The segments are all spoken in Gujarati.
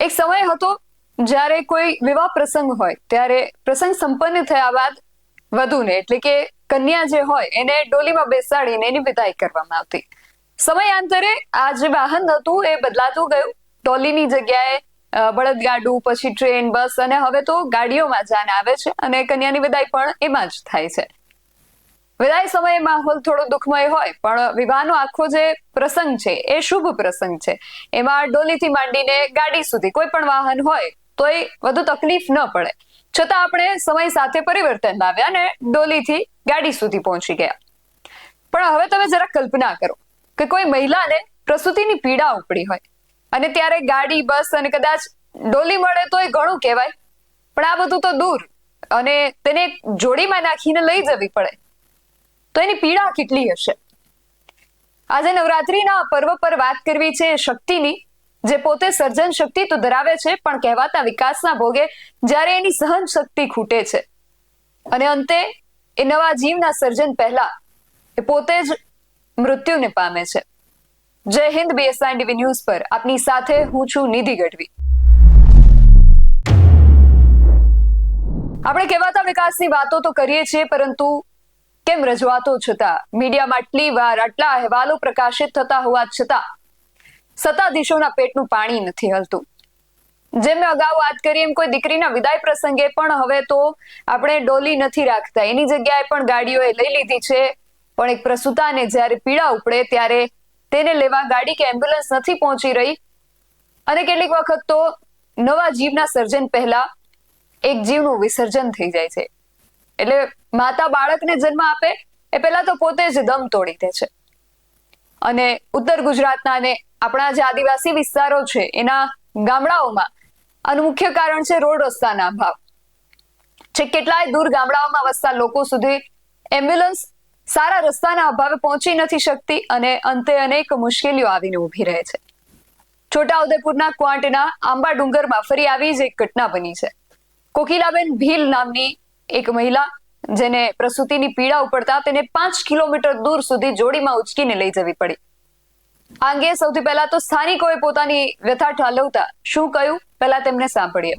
એક સમય હતો જ્યારે કોઈ વિવાહ પ્રસંગ હોય, ત્યારે પ્રસંગ સંપન્ન થયા બાદ વધુને, એટલે કે કન્યા જે હોય, એને ડોલીમાં બેસાડીને એની વિદાય કરવામાં આવતી. સમયાંતરે આ જે વાહન હતું, એ બદલાતું ગયું. ડોલીની જગ્યાએ બળદગાડું, પછી ટ્રેન, બસ અને હવે તો ગાડીઓમાં જાન આવે છે અને કન્યાની વિદાય પણ એમાં જ થાય છે. વિદાય સમયે માહોલ થોડો દુઃખમય હોય, પણ વિવાહનો આખો જે પ્રસંગ છે, એ શુભ પ્રસંગ છે. એમાં ડોલીથી માંડીને ગાડી સુધી કોઈ પણ વાહન હોય તો એ વધુ તકલીફ ન પડે. છતાં આપણે સમય સાથે પરિવર્તન લાવ્યા અને ડોલીથી ગાડી સુધી પહોંચી ગયા. પણ હવે તમે જરા કલ્પના કરો કે કોઈ મહિલાને પ્રસૂતિની પીડા ઉપડી હોય અને ત્યારે ગાડી, બસ અને કદાચ ડોલી મળે તો એ ઘણું કહેવાય. પણ આ બધું તો દૂર અને તેને જોડીમાં નાખીને લઈ જવી પડે. તો એની પીડા કેટલી હશે? આજે નવરાત્રીના પર્વ પર વાત કરવી છે શક્તિની, જે પોતે સર્જન શક્તિ તો ધરાવે છે, પણ કહેવાતા વિકાસના ભોગે જ્યારે એની સહન શક્તિ ખૂટે છે. અને અંતે એ નવા જીવના સર્જન પહેલા એ પોતે જ મૃત્યુને પામે છે. જય હિન્દ બીએસઆઈ ટીવી ન્યૂઝ પર. આપની સાથે હું છું નિધિ ગઢવી. આપણે કહેવાતા વિકાસની વાતો તો કરીએ છીએ, પરંતુ કેમ રજૂઆતો છતાં? મીડિયામાં આટલી વાર આટલા અહેવાલો પ્રકાશિત થતા હોવા છતાં સત્તાધીશોના પેટનું પાણી નથી હલતું. જેમ મેં અગાઉ વાત કરી, એમ કોઈ દીકરીના વિદાય પ્રસંગે પણ હવે તો આપણે ડોલી નથી રાખતા. એની જગ્યાએ પણ ગાડીઓએ લઈ લીધી છે, પણ એક પ્રસૂતાને જ્યારે પીડા ઉપડે ત્યારે તેને લેવા ગાડી કે એમ્બ્યુલન્સ નથી પહોંચી રહી. અને કેટલીક વખત તો નવા જીવના સર્જન પહેલા એક જીવનું વિસર્જન થઈ જાય છે. એટલે માતા બાળકને જન્મ આપે એ પહેલા તો પોતે જ દમ તોડી દે છે. અને ઉત્તર ગુજરાતના અને આપણા જે આદિવાસી વિસ્તારો છે, એના ગામડાઓમાં આનું મુખ્ય કારણ છે રોડ રસ્તાના અભાવ. છે કેટલાય દૂર ગામડાઓમાં વસતા લોકો સુધી એમ્બ્યુલન્સ સારા રસ્તાના અભાવે પહોંચી નથી શકતી અને અંતે અનેક મુશ્કેલીઓ આવીને ઊભી રહે છે. છોટાઉદેપુરના ક્વાંટના આંબા ડુંગરમાં ફરી આવી જ એક ઘટના બની છે. કોકિલાબેન ભીલ નામની એક મહિલા જેને પ્રસૂતિની પીડા ઉપડતા તેને પાંચ કિલોમીટર દૂર સુધી જોડીમાં ઉચકીને લઈ જવી પડી. આ અંગે સૌથી પહેલા તો સ્થાનિકોએ પોતાની વ્યથા ઠાલવતા શું કહ્યું? પહેલા તેમને સાંભળીએ.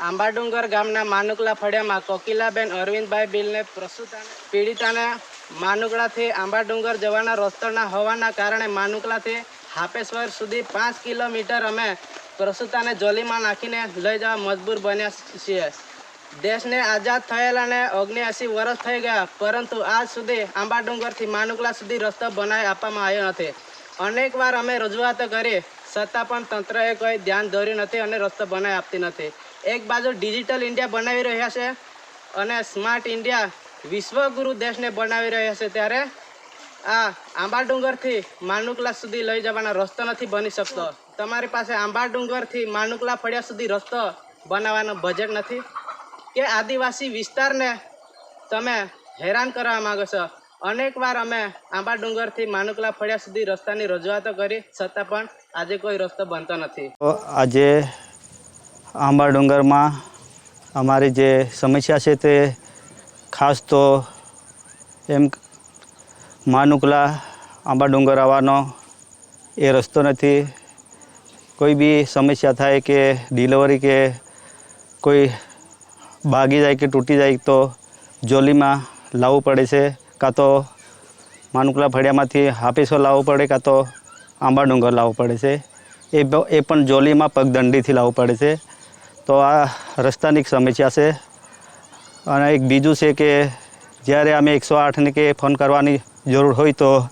આંબાડુંગર ગામના માનુકલા ફળિયામાં કોકિલાબેન અરવિંદભાઈ બિલને પ્રસૂતાને પીડિતાને માનુકલાથી આંબાડુંગર જવાના રસ્તો ના હોવાના કારણે માનુકલાથી હાપેશ્વર સુધી પાંચ કિલોમીટર અમે પ્રસૂતાને જોલીમાં નાખીને લઈ જવા મજબૂર બન્યા છીએ. દેશને આઝાદ થયેલાને ઓગણ્યાસી વર્ષ થઈ ગયા, પરંતુ આજ સુધી આંબાડુંગરથી માનુકલા સુધી રસ્તો બનાવી આપવામાં આવ્યો નથી. અનેકવાર અમે રજૂઆતો કરી છતાં પણ તંત્રએ કોઈ ધ્યાન દોર્યું નથી અને રસ્તો બનાવી આપતી નથી. એક બાજુ ડિજિટલ ઇન્ડિયા બનાવી રહ્યા છે અને સ્માર્ટ ઇન્ડિયા વિશ્વગુરુ દેશને બનાવી રહ્યા છે, ત્યારે આ આંબાડુંગરથી માનુકલા સુધી લઈ જવાનો રસ્તો નથી બની શકતો. તમારી પાસે આંબાડુંગરથી માનુકલા ફળિયા સુધી રસ્તો બનાવવાનો બજેટ નથી? કે આદિવાસી વિસ્તારને તમે હેરાન કરવા માગો છો? અનેકવાર અમે આંબા ડુંગરથી માનુકલા ફળિયા સુધી રસ્તાની રજૂઆતો કરી, છતાં પણ આજે કોઈ રસ્તો બનતો નથી. આજે આંબા ડુંગરમાં અમારી જે સમસ્યા છે તે ખાસ તો એમ માનુકલા આંબા ડુંગર આવવાનો એ રસ્તો નથી. કોઈ બી સમસ્યા થાય કે ડિલિવરી કે કોઈ ભાગી જાય કે તૂટી જાય તો જોલીમાં લાવવું પડે છે, કાં તો માનુકલા ફળિયામાંથી હાપીસો લાવવું પડે, કાં તો આંબા ડુંગર લાવવું પડે છે. એ એ પણ જોલીમાં પગદંડીથી લાવવું પડે છે. તો આ રસ્તાની એક સમસ્યા છે. અને એક બીજું છે કે જ્યારે અમે એકસો આઠને કે ફોન કરવાની જરૂર હોય તો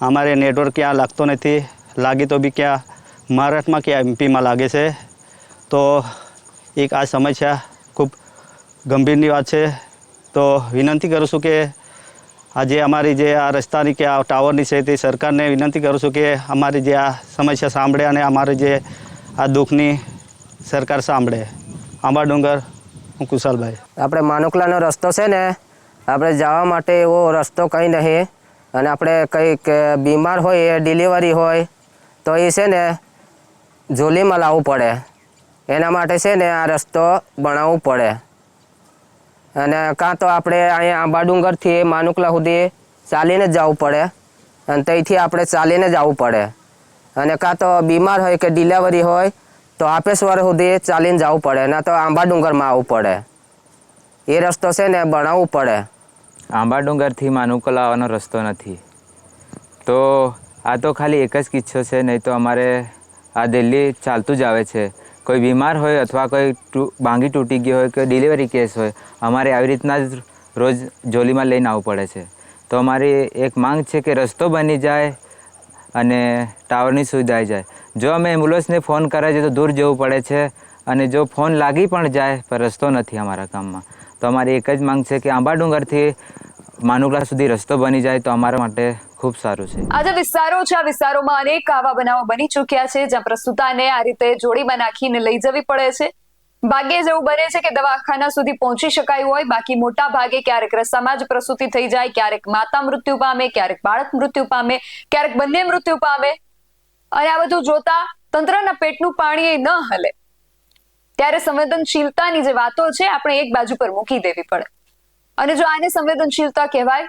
અમારે નેટવર્ક ક્યાં લાગતો નથી. લાગે તો બી ક્યાં, મહારાષ્ટ્રમાં કે એમપીમાં લાગે છે. તો એક આ સમસ્યા ગંભીરની વાત છે. તો વિનંતી કરું છું કે આજે અમારી જે આ રસ્તાની કે આ ટાવરની છે તે સરકારને વિનંતી કરું છું કે અમારી જે આ સમસ્યા સાંભળે અને અમારી જે આ દુઃખની સરકાર સાંભળે. આંબા ડુંગર, હું કુશાલભાઈ. આપણે માનુકલાનો રસ્તો છે ને, આપણે જવા માટે એવો રસ્તો કંઈ નહીં. અને આપણે કંઈક બીમાર હોય ડિલિવરી હોય, તો એ છે ને જોલીમાં લાવવું પડે. એના માટે છે ને આ રસ્તો બનાવવું પડે. અને કાં તો આપણે અહીંયા આંબાડુંગરથી માનુકલા સુધી ચાલીને જ જવું પડે. અને ત્યાંથી આપણે ચાલીને જવું પડે. અને કાં તો બીમાર હોય કે ડિલિવરી હોય, તો આપેશ્વર સુધી ચાલીને જવું પડે, ના તો આંબા ડુંગરમાં આવવું પડે. એ રસ્તો છે ને બનાવવું પડે. આંબા ડુંગરથી માનુકલા આવવાનો રસ્તો નથી. તો આ તો ખાલી એક જ કિસ્સો છે, નહીં તો અમારે આ દિલ્હી ચાલતું જ આવે છે. કોઈ બીમાર હોય અથવા કોઈ બાંગી તૂટી ગઈ હોય કે ડિલિવરી કેસ હોય, અમારે આવી રીતના જ રોજ જોલીમાં લઈને આવવું પડે છે. તો અમારી એક માંગ છે કે રસ્તો બની જાય અને ટાવરની સુવિધા જાય. જો અમે એમ્બ્યુલન્સને ફોન કરાય છે તો દૂર જવું પડે છે અને જો ફોન લાગી પણ જાય પણ રસ્તો નથી અમારા ગામમાં તો અમારી એક જ માંગ છે કે આંબાડુંગરથી માનુકલા સુધી રસ્તો બની જાય તો અમારા માટે ખૂબ સારું છે. આ વિસ્તારો છે, આ વિસ્તારોમાં અનેક આવા બનાવો બની ચૂક્યા છે, જ્યાં પ્રસ્તુતાને આ રીતે જોડીમાં નાખીને લઈ જવી પડે છે. ભાગ્યે જ એવું બને છે કે દવાખાના સુધી પહોંચી શકાયું હોય, બાકી મોટા ભાગે ક્યારેક રસ્તામાં જ પ્રસૂતિ થઈ જાય, ક્યારેક માતા મૃત્યુ પામે, ક્યારેક બાળક મૃત્યુ પામે, ક્યારેક બંને મૃત્યુ પામે. અને આ બધું જોતા તંત્રના પેટનું પાણી ન હલે. ત્યારે સંવેદનશીલતાની જે વાતો છે, આપણે એક બાજુ પર મૂકી દેવી પડે. અને જો આને સંવેદનશીલતા કહેવાય